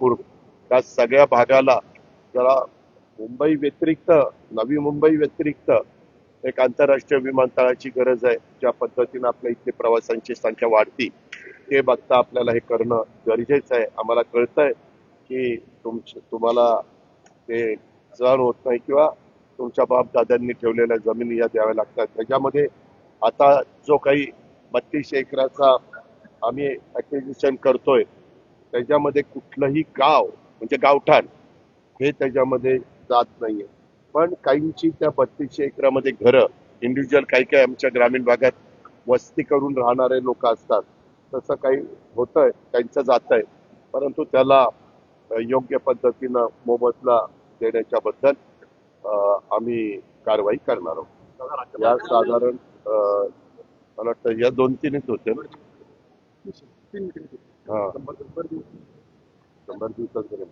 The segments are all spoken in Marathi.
पूर या सगळ्या भागाला जरा मुंबई व्यतिरिक्त नवी मुंबई व्यतिरिक्त एक आंतरराष्ट्रीय विमानतळाची गरज आहे. ज्या पद्धतीनं आपल्या इथे प्रवाशांची संख्या वाढती ते बघता आपल्याला हे करणं गरजेचं आहे. आम्हाला कळतंय की तुमच तुम्हाला ते सहन होत नाही किंवा तुमच्या बाप दादांनी ठेवलेल्या जमिनी या द्याव्या लागतात. त्याच्यामध्ये आता जो काही बत्तीस एकराचा आम्ही ऍक्विजिशन करतोय त्याच्यामध्ये कुठलंही गाव म्हणजे गावठाण हे त्याच्यामध्ये जात नाहीये. पण काहींची त्या बत्तीसशे एकरामध्ये घरं इंडिव्हिज्युअल काही काही आमच्या ग्रामीण भागात वस्ती करून राहणारे लोक असतात. तसं काही होतंय त्यांचं जात आहे परंतु त्याला योग्य पद्धतीनं मोबदला देण्याच्या बद्दल आम्ही कारवाई करणार आहोत. या साधारण मला वाटतं या दोन तीनच होते ना हा. शंभर दिवसात घरी.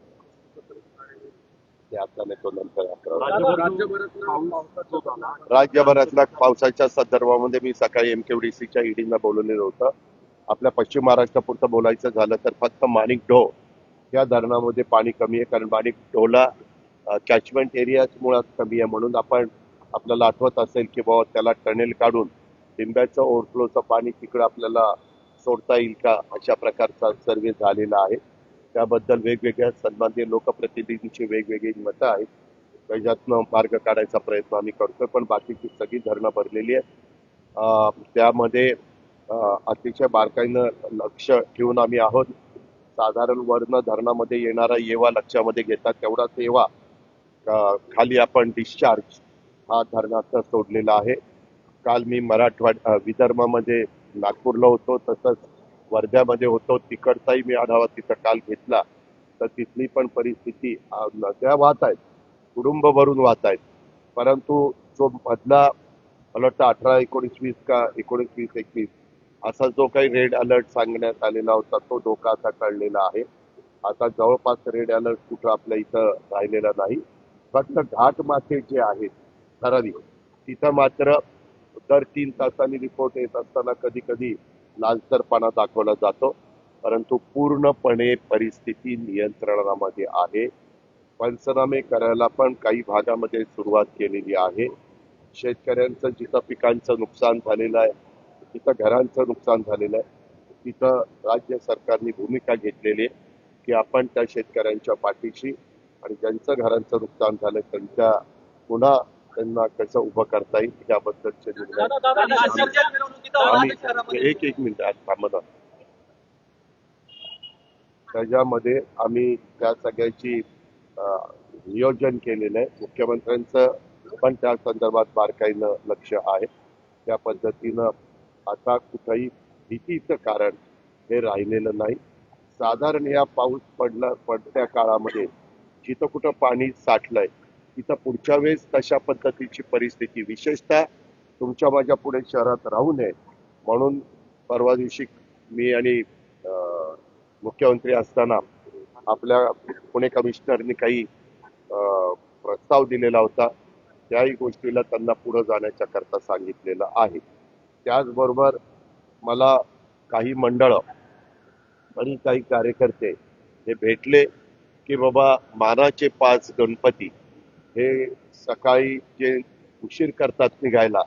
ते आता नाही तो नंतर अकरा राज्यभरातल्या पावसाच्या संदर्भामध्ये मी सकाळी एमकेडीसीच्या ईडीना बोलवलेलं होतं. आपल्या पश्चिम महाराष्ट्रापुरतं बोलायचं झालं तर फक्त माणिक ढो या धरणामध्ये पाणी कमी आहे. कारण माणिक ढोला कॅचमेंट एरियाच मुळात कमी आहे. म्हणून आपण आपल्याला आठवत असेल की बाबा त्याला टनेल काढून लिंब्याचं ओव्हरफ्लोचं पाणी तिकडं आपल्याला सोडता येईल का अशा प्रकारचा सर्वे झालेला आहे. त्याबद्दल वेगवेगळ्या सन्माननीय लोकप्रतिनिधींची वेगवेगळी मतं आहेत. त्याच्यातनं मार्ग काढायचा प्रयत्न आम्ही करतोय पण बाकीची सगळी धरणं भरलेली आहेत. त्यामध्ये अतिशय बारकाईनं लक्ष ठेवून आम्ही आहोत. साधारण वर्ण धरणामध्ये येणारा येवा लक्षामध्ये घेतात तेवढाच येवा खाली आपण डिस्चार्ज हा धरणाचा सोडलेला आहे. काल मी मराठवाड विदर्भामध्ये नागपूरला होतो तसंच वर्ध्यामध्ये होतो. तिकडचाही मी आढावा तिथं काल घेतला. तर तिथली पण परिस्थिती नद्या वाहत आहेत कुटुंब भरून वाहत आहेत. परंतु जो मधला मला वाटतं अठरा एकोणीस वीस का एकोणीस वीस एकवीस असा जो काही रेड अलर्ट सांगण्यात आलेला होता तो धोका आता टळलेला आहे. आता जवळपास रेड अलर्ट कुठं आपल्या इथं राहिलेला नाही. फक्त घाट मासे जे आहेत ठराविक तिथं मात्र दर तीन तासांनी रिपोर्ट येत असताना कधी कधी लालसरपणा दाखवला जातो. परंतु पूर्णपणे परिस्थिती नियंत्रणामध्ये आहे. पंचनामे करायला पण काही भागामध्ये सुरुवात केलेली आहे. शेतकऱ्यांचं जिथं पिकांचं नुकसान झालेलं आहे तिथं घरांचं नुकसान झालेलं आहे. तिथं राज्य सरकारने भूमिका घेतलेली आहे की आपण त्या शेतकऱ्यांच्या पाठीशी आणि ज्यांचं घरांचं नुकसान झालं त्यांच्या पुन्हा त्यांना कसं उभं करता येईल याबद्दलचे निर्णय आम्ही एक एक मिनिट आज थांबा ना. त्याच्यामध्ये आम्ही त्या सगळ्याची नियोजन केलेलं आहे. मुख्यमंत्र्यांचं पण त्या संदर्भात बारकाईनं लक्ष आहे. त्या पद्धतीनं आता कुठंही भीतीचं कारण हे राहिलेलं नाही. साधारण या पाऊस पडला पडत्या काळामध्ये जिथं कुठं पाणी साठलंय तिथं पुढच्या वेळेस तशा पद्धतीची परिस्थिती विशेषतः तुमच्या माझ्या पुढे शहरात राहू नये. म्हणून परवा दिवशी मी आणि मुख्यमंत्री असताना आपल्या पुणे कमिशनरनी काही अं, प्रस्ताव दिलेला होता. त्याही गोष्टीला त्यांना पुढं जाण्याच्या करता सांगितलेलं आहे. त्याचबरोबर मला काही मंडळं आणि काही कार्यकर्ते हे भेटले की बाबा मानाचे पाच गणपती हे सकाळी जे उशीर करतात निघायला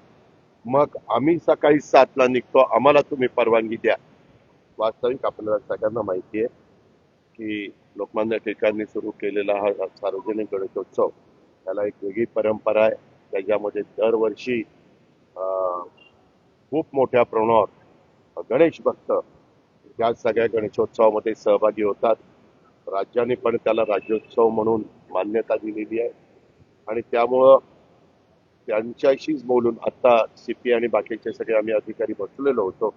मग आम्ही सकाळी सातला निघतो. आम्हाला तुम्ही परवानगी द्या. वास्तविक आपल्याला सगळ्यांना माहिती आहे की लोकमान्य टिळकांनी सुरू केलेला हा सार्वजनिक गणेशोत्सव त्याला एक वेगळी परंपरा आहे. त्याच्यामध्ये दरवर्षी खूप मोठ्या प्रमाणावर गणेश भक्त या सगळ्या गणेशोत्सवामध्ये सहभागी होतात. राज्याने पण त्याला राज्योत्सव म्हणून मान्यता दिलेली आहे. आणि त्यामुळं त्यांच्याशीच बोलून आता सी पी आणि बाकीचे सगळे आम्ही अधिकारी बसलेलो होतो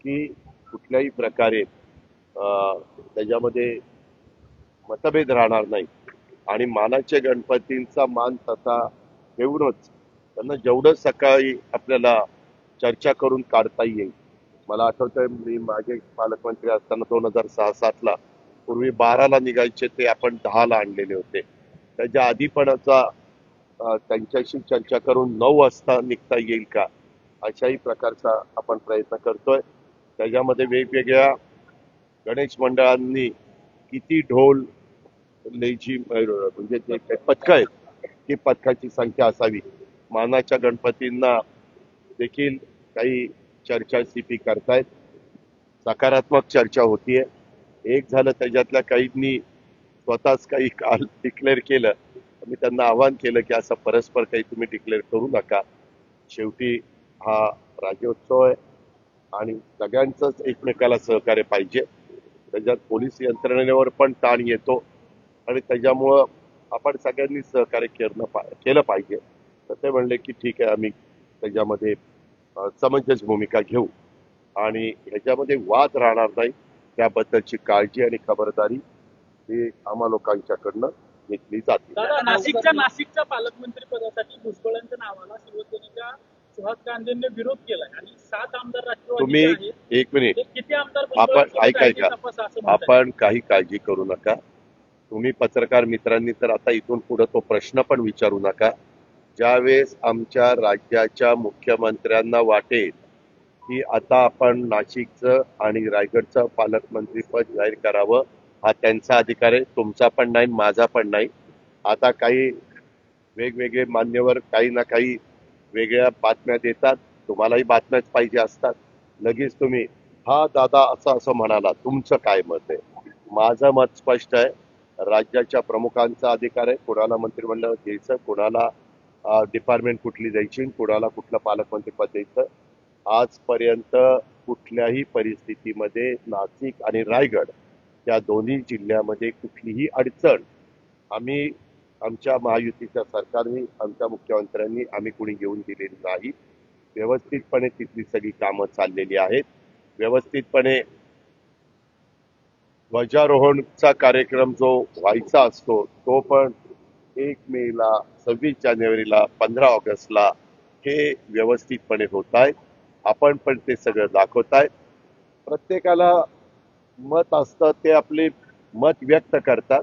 की कुठल्याही प्रकारे अं, त्याच्यामध्ये मतभेद राहणार नाही. आणि मानाच्या गणपतींचा मान तसा ठेवूनच त्यांना जेवढं सकाळी आपल्याला चर्चा करून काढता येईल. मला आठवतंय मी मागे पालकमंत्री असताना दोन हजार सहा सातला पूर्वी बाराला निघायचे ते आपण दहाला आणलेले होते. त्याच्या आधीपणाचा त्यांच्याशी चर्चा करून नऊ वाजता निघता येईल का अशाही प्रकारचा आपण प्रयत्न करतोय. त्याच्यामध्ये वेगवेगळ्या गणेश मंडळांनी किती ढोल लेझी म्हणजे जे काही पथकं आहेत ती पथकाची संख्या असावी. मानाच्या गणपतींना देखील काही चर्चा सीपी करतायत. सकारात्मक चर्चा होतीये. एक झालं त्याच्यातल्या काहींनी स्वतःच काही काल डिक्लेअर केलं. मी त्यांना आवाहन केलं की असं परस्पर काही तुम्ही डिक्लेअर करू नका. शेवटी हा राज्योत्सव आहे आणि सगळ्यांचंच एकमेकाला सहकार्य पाहिजे. त्याच्यात पोलीस यंत्रणेवर पण ताण येतो आणि त्याच्यामुळं आपण सगळ्यांनी सहकार्य केलं पा केलं पाहिजे. तर ते म्हणले की ठीक आहे आम्ही त्याच्यामध्ये समंजस भूमिका घेऊ. आणि ह्याच्यामध्ये वाद राहणार नाही. त्याबद्दलची काळजी आणि खबरदारी ही आम्हा लोकांच्याकडनं घेतली जाते. दादा नाशिकच्या नाशिकच्या पालकमंत्री पदासाठी भुजबळांच्या नावाला शिवसेनेच्या सुहास गांधींनी विरोध केलाय. आणि सात आमदार तुम्ही राष्ट्रवादी एक मिनिट. किती आमदार आपण ऐका आहेत ऐका तपासा असं म्हणताय. आपण काही काळजी करू नका. तुम्ही पत्रकार मित्रांनी तर आता इथून पुढे तो प्रश्न पण विचारू नका. ज्यावेळेस आमच्या राज्याच्या मुख्यमंत्र्यांना वाटेल की आता आपण नाशिकचं आणि रायगडचं पालकमंत्रीपद जाहीर करावं हा त्यांचा अधिकार आहे तुमचा पण नाही माझा पण नाही. आता काही वेगवेगळे मान्यवर काही ना काही वेगळ्या बातम्या देतात तुम्हालाही बातम्याच पाहिजे असतात. लगेच तुम्ही हा दादा असं असं म्हणाला तुमचं काय मत आहे? माझं मत स्पष्ट आहे राज्याच्या प्रमुखांचा अधिकार आहे कोणाला मंत्रिमंडळ द्यायचं कोणाला डिपार्टमेंट कुठली द्यायची कोणाला कुठलं पालकमंत्रीपद द्यायचं. आजपर्यंत कुठल्याही परिस्थितीमध्ये नाशिक आणि रायगड या दोन्ही जिल्ह्यामध्ये कुठलीही अडचण आम्ही आमच्या महायुतीच्या सरकारने आमच्या मुख्यमंत्र्यांनी आम्ही कुणी घेऊन दिलेली नाही. व्यवस्थितपणे तिथली सगळी कामं चाललेली आहेत. व्यवस्थितपणे ध्वजारोहणचा कार्यक्रम जो व्हायचा असतो तो पण एक मेला सव्वीस जानेवारीला पंधरा ऑगस्टला हे व्यवस्थितपणे होत आहे. आपण पण ते सगळं दाखवत आहे. प्रत्येकाला मत असतं ते आपले मत व्यक्त करतात.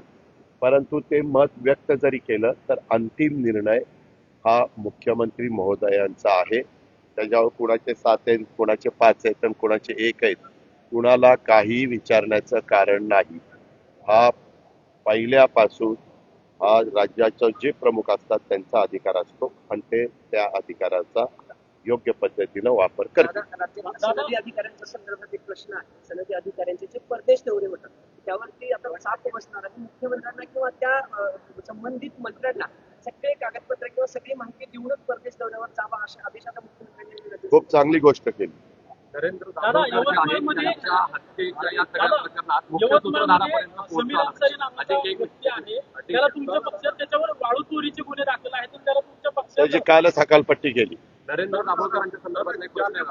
परंतु ते मत व्यक्त जरी केलं तर अंतिम निर्णय हा मुख्यमंत्री महोदयांचा आहे. त्याच्यावर कुणाचे सात आहेत कुणाचे पाच आहेत आणि कुणाचे एक आहेत कुणाला काही विचारण्याचं कारण नाही. हा पहिल्यापासून हा राज्याचं जे प्रमुख असतात त्यांचा अधिकार असतो. आणि ते त्या अधिकाराचा योग्य पद्धतीनं वापर एक प्रश्न आहे. सनदी अधिकाऱ्यांचे जे परदेश दौरे होतात त्यावरती आता बसणार आहे मुख्यमंत्र्यांना किंवा त्या संबंधित मंत्र्यांना सगळे कागदपत्र किंवा सगळी माहिती देऊनच परदेश दौऱ्यावर जावा अशा आदेश आता मुख्यमंत्र्यांनी दिले. खूप चांगली गोष्ट केली. त्याला तुमच्या पक्षात त्याच्यावर वाळू चोरीचे गुन्हे दाखल आहेत आणि त्याला तुमच्या त्याची कालच हकालपट्टी केली. नरेंद्र दाभोळकरांच्या संदर्भात एक प्रश्न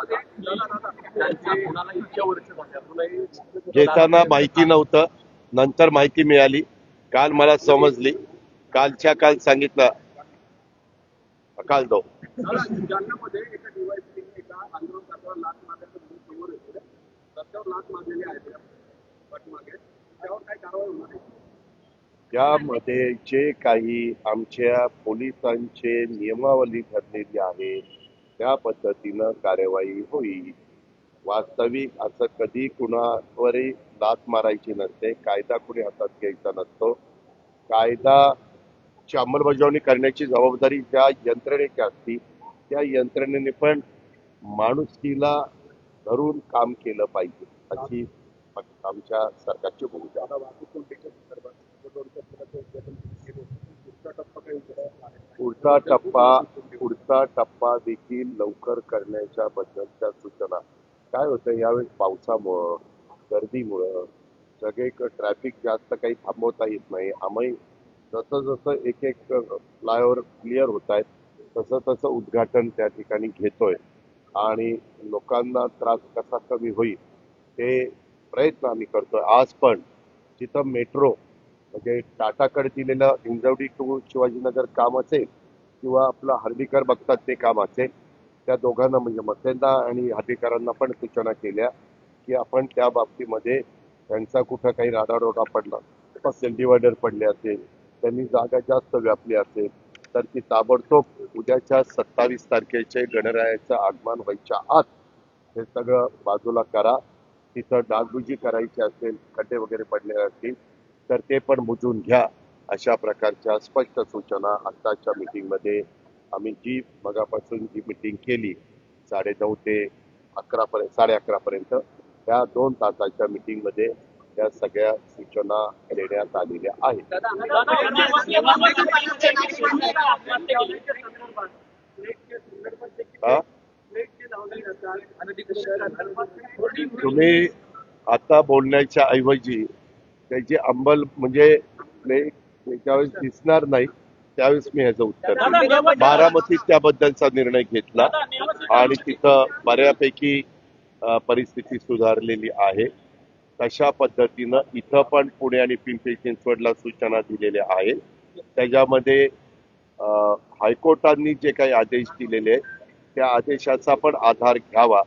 घेताना माहिती नव्हतं. नंतर माहिती मिळाली. काल मला समजली. कालच्या काल सांगितलं. काल दो. लाच मारलेली आहे त्यामध्ये जे काही आमच्या पोलिसांचे नियमावली ठरलेली आहे त्या पद्धतीनं कार्यवाही होईल. वास्तविक असं कधी कुणावरही लात मारायची नसते कायदा कुणी हातात घ्यायचा नसतो. कायदाची अंमलबजावणी करण्याची जबाबदारी ज्या यंत्रणेची असती त्या यंत्रणेने पण माणुसकीला धरून काम केलं पाहिजे अशी आमच्या सरकारची भूमिका पुढचा टप्पा पुढचा टप्पा देखील लवकर करण्याच्या बद्दलच्या सूचना. काय होतं यावेळेस पावसामुळं गर्दीमुळं सगळे ट्रॅफिक जास्त काही थांबवता येत नाही. आम्ही जसं जसं एक एक फ्लायओव्हर क्लिअर होत आहेत तसं तसं उद्घाटन त्या ठिकाणी घेतोय. आणि लोकांना त्रास कसा कमी होईल ते प्रयत्न आम्ही करतोय. आज पण जिथं मेट्रो म्हणजे टाटाकडे दिलेलं हिंजवडी टू शिवाजीनगर काम असेल किंवा आपलं हर्डीकर बघतात ते काम असेल त्या दोघांना म्हणजे मसेंदा आणि हर्डीकरांना पण सूचना केल्या की आपण त्या बाबतीमध्ये त्यांचा कुठं काही राडारोडा पडला असेल डिवायडर पडले असेल त्यांनी जागा जास्त व्यापली असेल तर ती ताबडतोब उद्याच्या सत्तावीस तारखेचे गणरायाचं आगमन व्हायच्या आत हे सगळं बाजूला करा. तिथं डागडुजी करायची असेल खड्डे वगैरे पडले असतील तर ते पण बुजून घ्या अशा प्रकारच्या स्पष्ट सूचना आत्ताच्या मीटिंगमध्ये आम्ही जी मगापासून जी मीटिंग केली साडे नऊ ते अकरापर्यंत साडे अकरापर्यंत त्या दोन तासाच्या मीटिंगमध्ये त्या सगळ्या सूचना देण्यात आलेल्या आहेत. तुम्ही आता बोलण्याच्या ऐवजी त्याची अंमल म्हणजे प्ले त्यावेळेस दिसणार नाही त्यावेळेस मी ह्याचं उत्तर बारामतीत त्याबद्दलचा निर्णय घेतला आणि तिथं बऱ्यापैकी परिस्थिती सुधारलेली आहे. तशा पद्धतीनं इथं पण पुणे आणि पिंपरी चिंचवडला सूचना दिलेल्या आहेत. त्याच्यामध्ये हायकोर्टांनी जे काही आदेश दिलेले आहेत त्या आदेशाचा पण आधार घ्यावा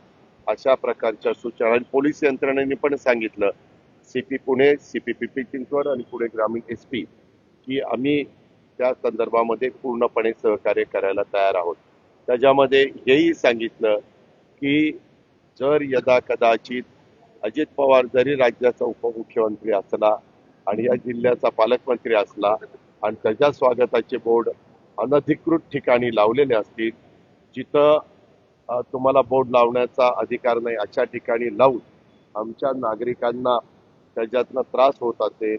अशा प्रकारच्या सूचना. आणि पोलीस यंत्रणेने पण सांगितलं C P Pune C P P P Chinchwad आणि पुणे ग्रामीण एस पी की आम्ही त्या संदर्भामध्ये पूर्णपणे सहकार्य करायला तयार आहोत. त्याच्यामध्ये हेही सांगितलं की जर यदा कदाचित अजित पवार जरी राज्याचा उपमुख्यमंत्री असला आणि या जिल्ह्याचा पालकमंत्री असला आणि त्याच्या स्वागताचे बोर्ड अनधिकृत ठिकाणी लावलेले असतील जिथं तुम्हाला बोर्ड लावण्याचा अधिकार नाही अशा ठिकाणी लावून आमच्या नागरिकांना त्याच्यातनं त्रास होत असेल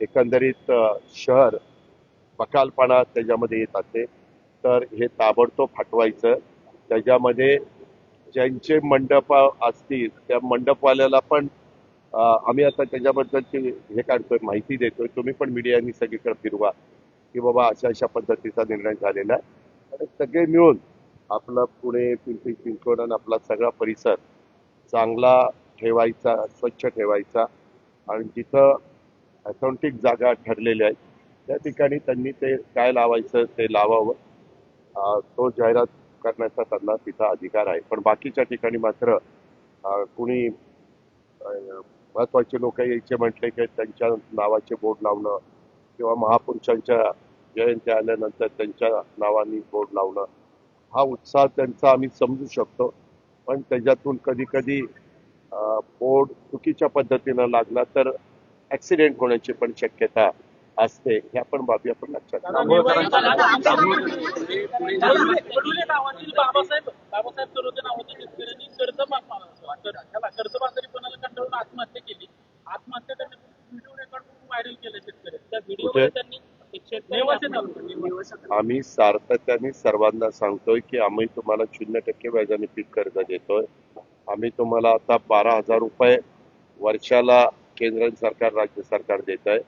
एकंदरीत शहर बकालपणा त्याच्यामध्ये येत असेल तर हे ताबडतोब हटवायचं. त्याच्यामध्ये ज्यांचे मंडप असतील त्या मंडपवाल्याला पण आम्ही आता त्याच्याबद्दलची हे काढतोय माहिती देतोय. तुम्ही पण मीडियानी सगळीकडे फिरवा की बाबा अशा अशा पद्धतीचा निर्णय झालेला आहे. आणि सगळे मिळून आपलं पुणे पिंपरी चिंचवड आणि आपला सगळा परिसर चांगला ठेवायचा स्वच्छ ठेवायचा. आणि जिथं अथॉन्टिक जागा ठरलेल्या आहेत त्या ठिकाणी त्यांनी ते काय लावायचं ते लावावं. तो जाहिरात करण्याचा त्यांना तिथं अधिकार आहे. पण बाकीच्या ठिकाणी मात्र कुणी महत्त्वाचे लोक यायचे म्हटले की त्यांच्या नावाचे बोर्ड लावणं किंवा महापुरुषांच्या जयंती आल्यानंतर त्यांच्या नावाने बोर्ड लावणं हा उत्साह त्यांचा आम्ही समजू शकतो. पण त्याच्यातून कधी कधी बोर्ड चुकीच्या पद्धतीनं लागला तर ऍक्सिडेंट होण्याची पण शक्यता असते ह्या पण बाबी आपण लक्षात आत्महत्या केली आत्महत्या व्हायरल केले शेतकरी आम्ही सातत्याने सर्वांना सांगतोय की आम्ही तुम्हाला शून्य टक्के व्याजाने पीक कर्ज देतोय आम्ही तुम्हाला आता बारा हजार रुपये वर्षाला केंद्र सरकार राज्य सरकार देत आहे.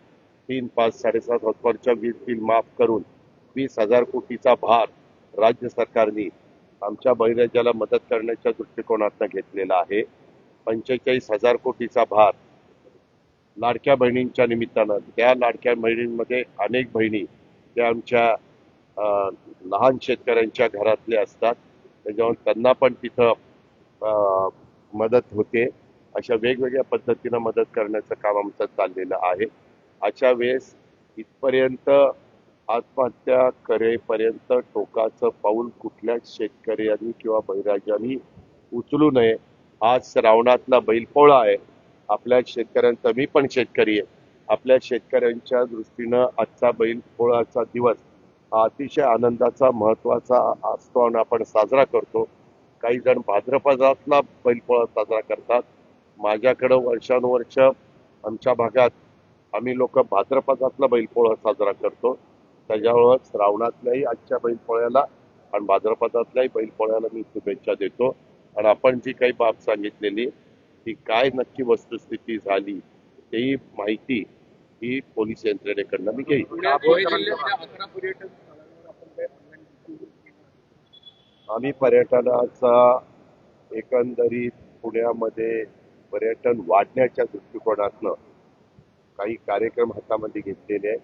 तीन पाच साडेसात हजारच्या वीज बिल माफ करून वीस हजार कोटीचा भार राज्य सरकारने आमच्या बहिराजाला मदत करण्याच्या दृष्टिकोनातून घेतलेला आहे. पंचेचाळीस हजार कोटीचा भार लाडक्या बहिणींच्या निमित्तानं त्या लाडक्या बहिणींमध्ये अनेक बहिणी त्या आमच्या लहान शेतकऱ्यांच्या घरातले असतात. त्याच्यामुळे त्यांना पण तिथं मदत होते. अशा वेगवेगळ्या पद्धतीनं मदत करण्याचं काम आमचं चाललेलं आहे. अशा वेळेस इथपर्यंत आत्महत्या करेपर्यंत टोकाचं पाऊल कुठल्याच शेतकऱ्यांनी किंवा बैराजांनी उचलू नये. आज श्रावणातला बैलपोळा आहे. आपल्या शेतकऱ्यांचा मी पण शेतकरी आहे. आपल्या शेतकऱ्यांच्या दृष्टीनं आजचा बैलपोळाचा दिवस हा अतिशय आनंदाचा महत्त्वाचा असतो आणि आपण साजरा करतो. काही जण भाद्रपदातला बैलपोळा साजरा करतात. माझ्याकडं वर्षानुवर्ष आमच्या भागात आम्ही लोक भाद्रपदातला बैलपोळा साजरा करतो. त्याच्यामुळं श्रावणातल्याही आजच्या बैलपोळ्याला आणि भाद्रपदातल्याही बैलपोळ्याला मी शुभेच्छा देतो. आणि आपण जी काही बाब सांगितलेली ती काय नक्की वस्तुस्थिती झाली तेही माहिती ही पोलीस यंत्रणेकडनं मी घेईन पुण्यात धुळे जिल्ह्यातल्या अकरा पर्यटन स्थळांवर आपण काही ऑनलाईन बुकिंग केलं आम्ही पर्यटनाचा एकंदरीत पुण्यामध्ये पर्यटन वाढण्याच्या दृष्टिकोनातनं काही कार्यक्रम हातामध्ये घेतलेले आहेत.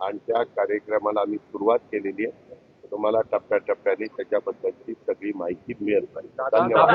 आणि त्या कार्यक्रमाला आम्ही सुरुवात केलेली आहे. तुम्हाला टप्प्याटप्प्याने त्याच्याबद्दलची सगळी माहिती नाही धन्यवाद.